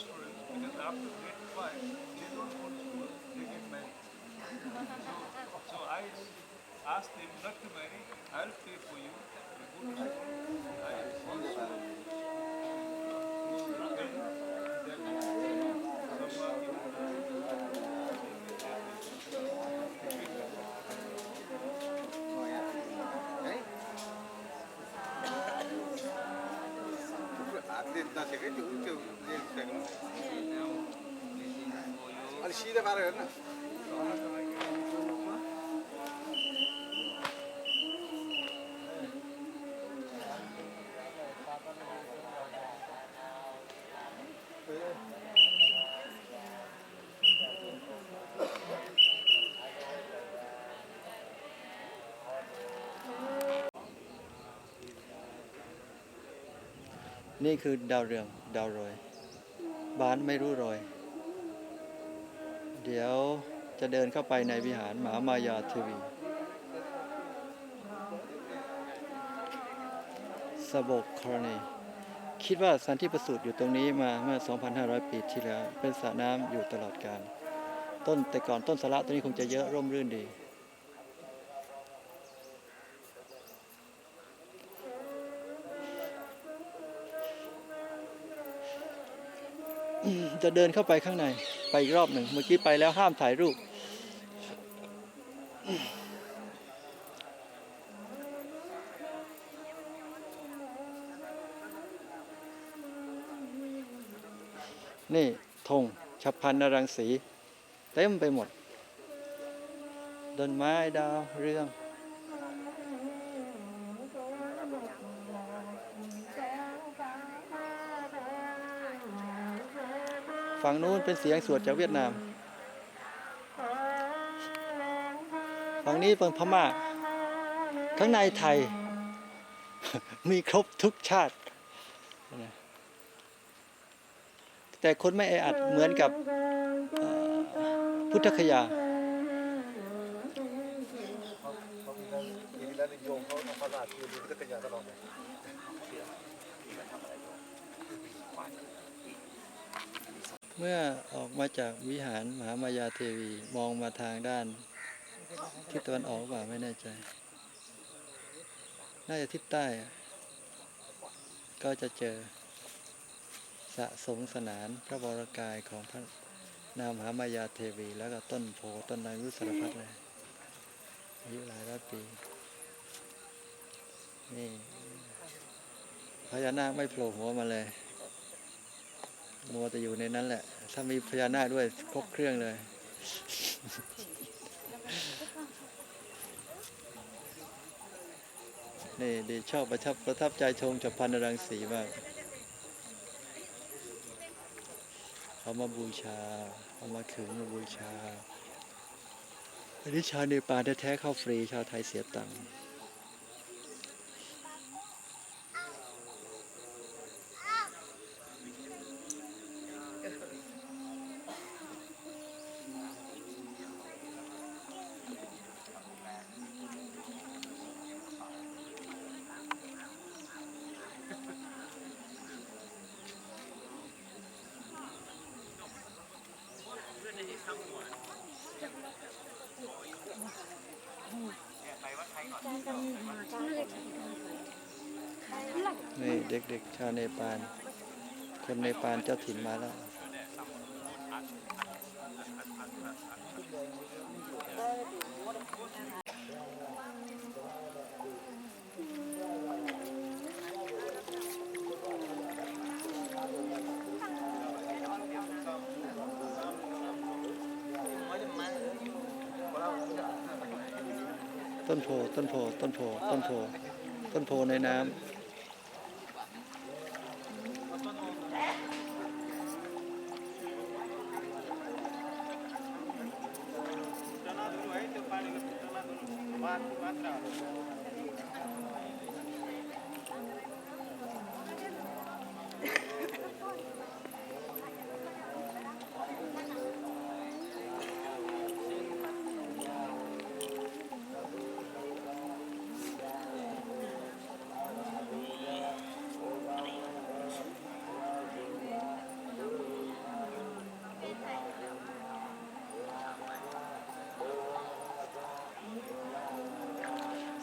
students because after grade five, they don't go to school, they get married. So, so I asked them not to marry, I'll pay for you. You go to school. I also শীতে পারে না นี่คือดาวเรือง ดาวโรย บ้านไม่รู้รรย เดี๋ยวจะเดินเข้าไปในวิหารหมามายาเทวีสบกครณีคิดว่าสันติประสูติอยู่ตรงนี้มาเมื่อ 2,500 ปีที่แล้ว เป็นสระน้ำอยู่ตลอดกาลต้นแต่ก่อนต้นสระตัวนี้คงจะเยอะร่มรื่นดี จะเดินเข้าไปข้างในไปอีกรอบหนึ่งเมื่อกี้ไปแล้วห้ามถ่ายรูป นี่ธงฉับพันนรังสี เต็มไปหมด ต้นไม้ดาวเรือง ฝั่งนู้นเป็นเสียงสวดจากเวียดนาม ฝั่งนี้เป็นพม่า ข้างในไทย มีครบทุกชาติ แต่คนไม่แออัดเหมือนกับพุทธคยาปีที่แล้วนิยมเขาทำประหลาดคือดูจักรยาตลอดเลย เมื่อออกมาจากวิหารมหามายาเทวีมองมาทางด้านทิศตะวันออกหรือเปล่าไม่แน่ใจ น่าจะทิศใต้ ก็จะเจอสะสมสนานพระบรกายของพระนามหามายาเทวี แล้วก็ต้นโพต้นไม้รุสารพัดเลยอายุหลายร้อยปี นี่พญานาคไม่โผล่หัวมาเลย มัวแต่อยู่ในนั้นแหละ ถ้ามีพญานาคด้วยครบเครื่องเลย นี่ดีชอบประทับประทับใจชมจับพันรังสีมากเอามาบูชา เอามาขึงมาบูชาอันนี้ชาวเนปาลแท้ๆเข้าฟรีชาวไทยเสียตังค์ นี่ เด็กๆชาวเนปาลคนเนปาลเจ้าถิ่นมาแล้วต้นโพต้นโพต้นโพต้นโพต้นโพในน้ำ trabalho, nós.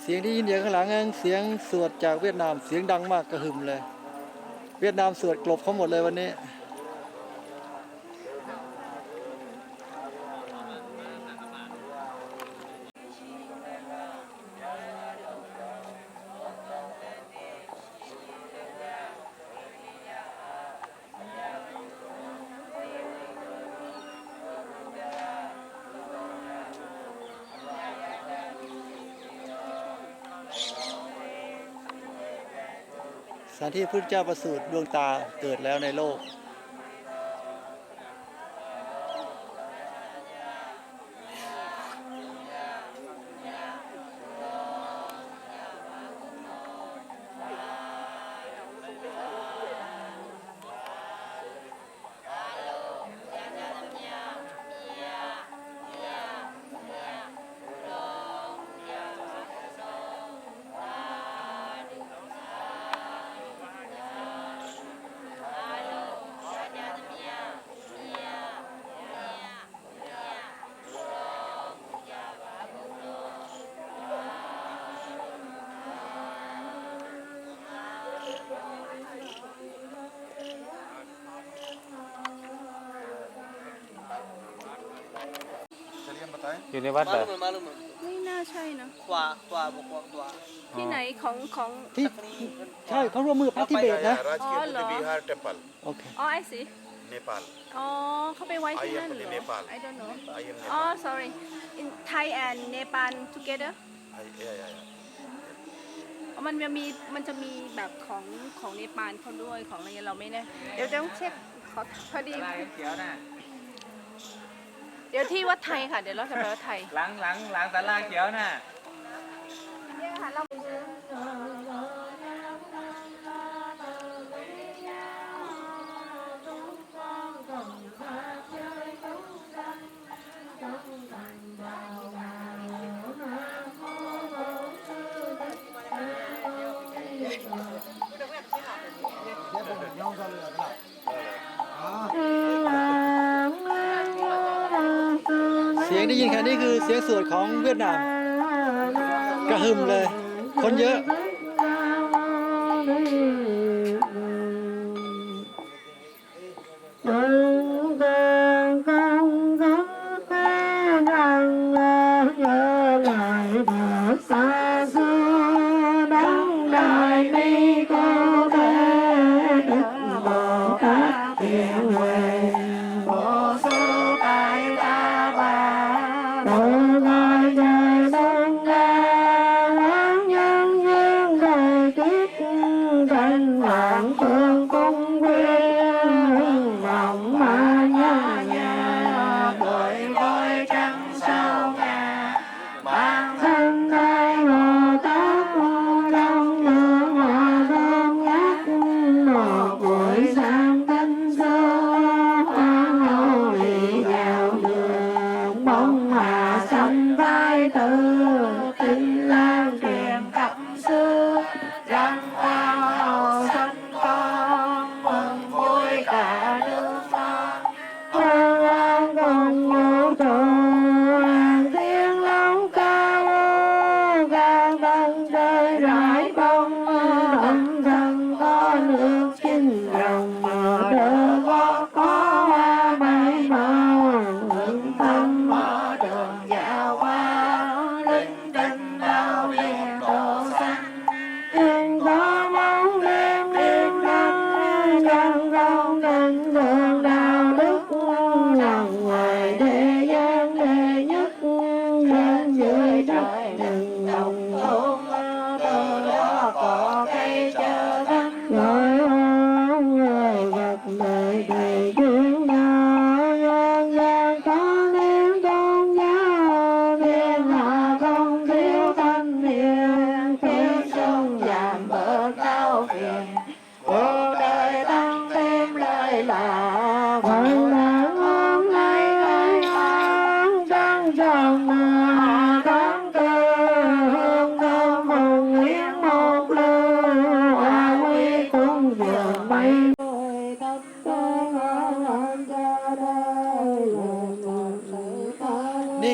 สียงที่ยินเดียข้างหลังเสียงสวดจากเวียดนามเสียงดังมากกระหึ่มเลย เวียดนามสวดกลบเขาหมดเลยวันนี้ สถานที่พระพุทธเจ้าประสูติดวงตาเกิดแล้วในโลก อยู่ในวัดเหรอไม่น่าใช่นะ 꽈, 꽈, 뭐, 꽈, 꽈. ที่ไหนของของ ที่ ใช่เขาร่วมมือพระทิเบตนะ Raj Oh, ke Lord. โอเค อ๋อไอสิเนปาลอ๋อเขาไปไว้ที่นั่นเหรอ I am Nepal. I don't อ๋อ sorry in Thai and Nepal together อ๋อมันจะมีมันจะมีแบบของของเนปาลเขาด้วยของอะไรเงี้ยเราไม่แน่เดี๋ยวต้องเช็คขอพอดี เดี๋ยวนะ ดี๋ยวที่วัดไทยค่ะ เดี๋ยวเราจะไปวัดไทย หลังหลังหลังตาลาเขียวน่ะ เนี่ยค่ะเรา ได้ยินแค่นี้คือเสียงสวดของเวียดนามกระหึ่มเลย คนเยอะ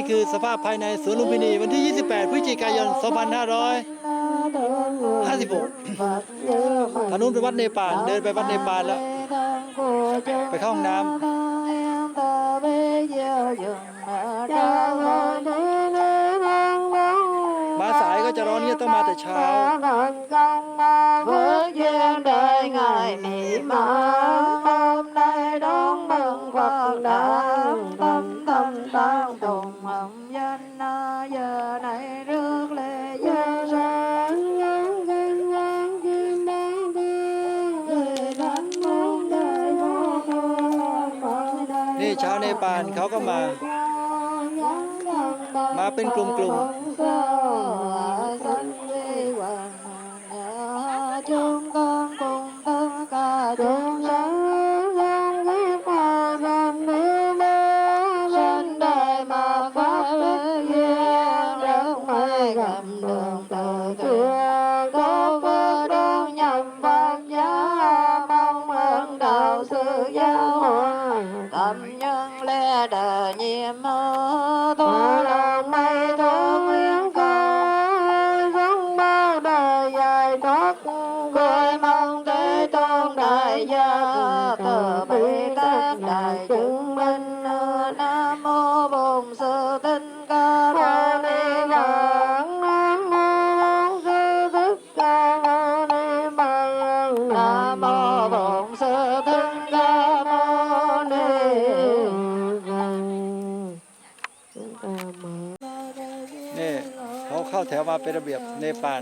คือสภาพภายในสวนลุมพินีวันที่ 28 พฤศจิกายน 2500ห้าสิบหกทางนู้นไปวัดเนปาลเดินไปวัดเนปาลแล้ว ไปเข้าห้องน้ำมาสายก็จะร้อนเนี่ยต้องมาแต่เช้า với duyên đời ngài mỹ mãn hôm เป็นกลุ่มๆ จงก thoát gọi mong thế tôn đại gia từ bi tác đại chứng minh nam mô bổn sư thích ca mâu ni phật nam mô bổn sư thích ca mâu ni phật nam mô bổn sư thích ca mâu ni phật นี่เขาเข้าแถวมาเป็นระเบียบเนปาล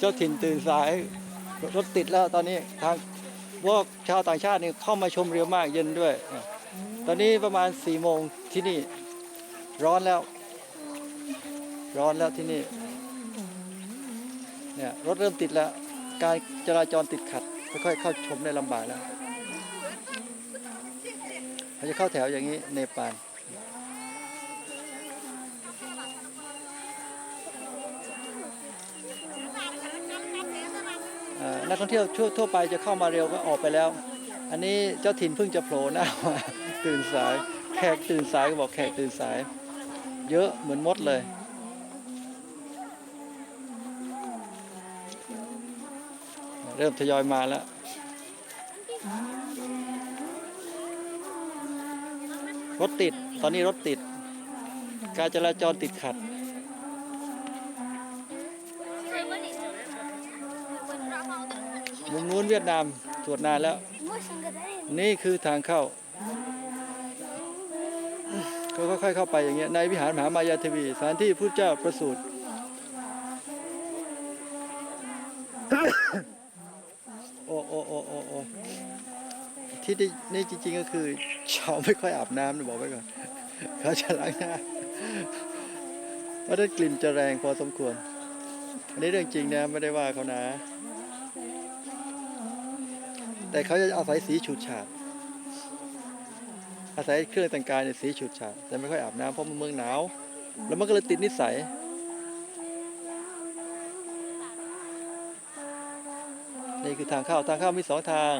เจ้าถิ่นตื่นสายรถติดแล้วตอนนี้ทางพวกชาวต่างชาตินี่เข้ามาชมเร็วมากเย็นด้วย ตอนนี้ประมาณ4ี่โมงที่นี่ ร้อนแล้ว ร้อนแล้วที่นี่เนี่ยรถเริ่มติดแล้ว การจราจรติดขัดค่อยๆเข้าชมได้ลำบากแล้วเขาจะเข้าแถวอย่างนี้เนปาล เอ่อ นักท่องเที่ยวทั่วทั่วไปจะเข้ามาเร็วก็ออกไปแล้ว อันนี้เจ้าถิ่นเพิ่งจะโผล่หน้ามาตื่นสายแขกตื่นสายก็บอกแขกตื่นสาย เยอะเหมือนมดเลยเริ่มทยอยมาแล้วรถติด ตอนนี้รถติด การจราจรติดขัด มุมนู้นเวียดนามตรวจนานแล้ว นี่คือทางเข้าก็ค่อยๆเข้าไปอย่างเงี้ยในวิหารมหามายาเทวีสถานที่พระเจ้าประสูติโอ้โอ้โอ้โอ้โอ้ที่นี่นี่จริง ๆ ก็คือชาวไม่ค่อยอาบน้ำนะบอกไว้ก่อนเขาจะล้างหน้าเพราะฉะนั้นกลิ่นจะแรงพอสมควร อันนี้เรื่องจริงนะ ไม่ได้ว่าเขานะ แต่เขาจะอาศัยสีฉูดฉาดอาศัยเครื่องแต่งกายในยสีฉูดฉาดแต่ไม่ค่อยอาบน้ำเพราะมันเมืองหนาว แล้วมันก็เลยติดนิสัยนี่คือทางเข้าทางเข้ามีสองทาง